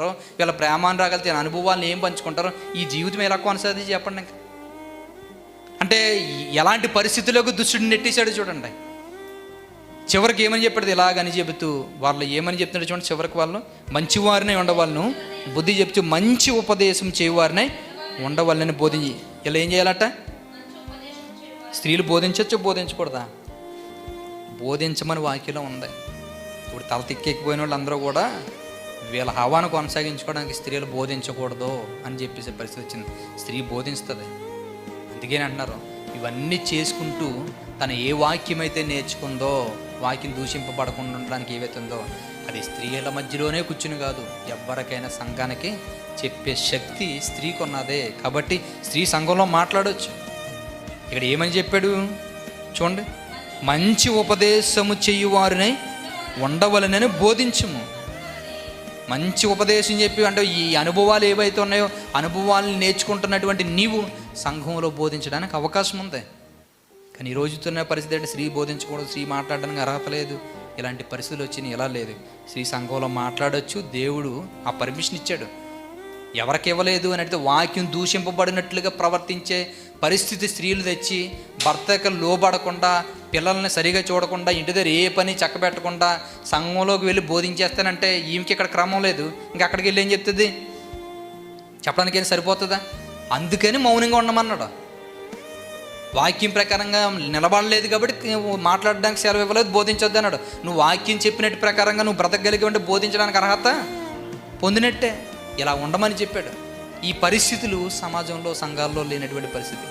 వీళ్ళ ప్రేమానురాగాలతో అనుభవాలను ఏం పంచుకుంటారు? ఈ జీవితం ఎలా కొనసాగి చెప్పండి ఇంకా. అంటే ఎలాంటి పరిస్థితులకు దుష్టుడిని నెట్టేశాడు చూడండి. చివరికి ఏమని చెప్పాడు? ఇలాగని చెబుతూ వాళ్ళు ఏమని చెప్తున్నాడు చూడండి చివరికి వాళ్ళు? మంచివారినే ఉండవాళ్ళను బుద్ధి చెప్తూ మంచి ఉపదేశం చేయవారినే ఉండవాలని బోధించి ఇలా ఏం చేయాలట? స్త్రీలు బోధించవచ్చు బోధించకూడదా? బోధించమని వాక్యలో ఉంది. ఇప్పుడు తల తిక్కెక్కిపోయిన వాళ్ళు అందరూ కూడా వీళ్ళ హవాను కొనసాగించుకోవడానికి స్త్రీలు బోధించకూడదు అని చెప్పేసే పరిస్థితి వచ్చింది. స్త్రీ బోధిస్తుంది అందుకే అంటున్నారు. ఇవన్నీ చేసుకుంటూ తను ఏ వాక్యం అయితే నేర్చుకుందో వాక్యం దూషింపబడకుండా ఉండడానికి ఏవైతుందో అది స్త్రీల మధ్యలోనే కూర్చుని కాదు ఎవరికైనా సంఘానికి చెప్పే శక్తి స్త్రీకి ఉన్నదే. కాబట్టి స్త్రీ సంఘంలో మాట్లాడవచ్చు ఇక్కడ ఏమని చెప్పాడు? చూడండి. మంచి ఉపదేశము చెయ్యువారిని ఉండవలనని బోధించము. మంచి ఉపదేశం చెప్పి అంటే ఈ అనుభవాలు ఏవైతే ఉన్నాయో అనుభవాలను నేర్చుకుంటున్నటువంటి నీవు సంఘంలో బోధించడానికి అవకాశం ఉంది. కానీ ఈ రోజుతున్న పరిస్థితి అంటే స్త్రీ బోధించకూడదు స్త్రీ మాట్లాడడానికి అర్హత లేదు. ఇలాంటి పరిస్థితులు వచ్చినాయి ఎలా లేదు? స్త్రీ సంఘంలో మాట్లాడొచ్చు దేవుడు ఆ పర్మిషన్ ఇచ్చాడు. ఎవరికి ఇవ్వలేదు అని అంటే వాక్యం దూషింపబడినట్లుగా ప్రవర్తించే పరిస్థితి స్త్రీలు తెచ్చి భర్తకు లోబడకుండా పిల్లల్ని సరిగా చూడకుండా ఇంటి దగ్గర ఏ పని చక్కబెట్టకుండా సంఘంలోకి వెళ్ళి బోధించేస్తానంటే ఈమెకి ఇక్కడ క్రమం లేదు. ఇంకా అక్కడికి వెళ్ళి ఏం చెప్తుంది? చెప్పడానికి ఏం సరిపోతుందా? అందుకని మౌనంగా ఉండమన్నాడు. వాక్యం ప్రకారంగా నిలబడలేదు కాబట్టి మాట్లాడడానికి సెలవు ఇవ్వలేదు బోధించొద్దు అన్నాడు. నువ్వు వాక్యం చెప్పినట్టు ప్రకారంగా నువ్వు బ్రతకగలిగి ఉంటే బోధించడానికి అర్హత? పొందినట్టే. ఇలా ఉండమని చెప్పాడు. ఈ పరిస్థితులు సమాజంలో సంఘాల్లో లేనటువంటి పరిస్థితి.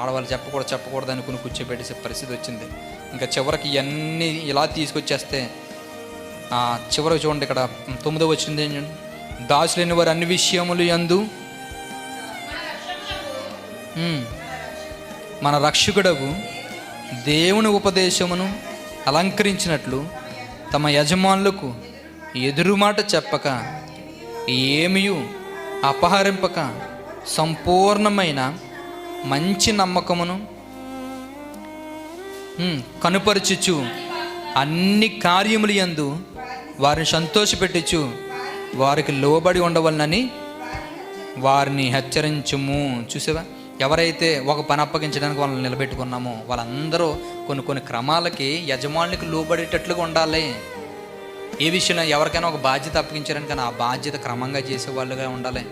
ఆడవాళ్ళు చెప్పకూడదు చెప్పకూడదు అనుకుని కూర్చోబెట్టేసే పరిస్థితి వచ్చింది. ఇంకా చివరికి ఇవన్నీ ఇలా తీసుకొచ్చేస్తే చివరి చివరికి చూడండి ఇక్కడ తొమ్మిదో వచ్చింది. దాసులేని వారు అన్ని విషయములు యందు మన రక్షకుడకు దేవుని ఉపదేశమును అలంకరించినట్లు తమ యజమానులకు ఎదురుమాట చెప్పక ఏమియు అపహరింపక సంపూర్ణమైన మంచి నమ్మకమును కనుపరచుచు అన్ని కార్యములు యందు వారిని సంతోషపెట్టుచు వారికి లోబడి ఉండవలనని వారిని హెచ్చరించుము. చూసావా? ఎవరైతే ఒక పని అప్పగించడానికి వాళ్ళని నిలబెట్టుకున్నామో వాళ్ళందరూ కొన్ని కొన్ని క్రమాలకి యజమానులకు లోబడేటట్లుగా ఉండాలి. ఏ విషయంలో ఎవరికైనా ఒక బాధ్యత అప్పగించారని కానీ ఆ బాధ్యత క్రమంగా చేసే వాళ్ళుగా ఉండాలి.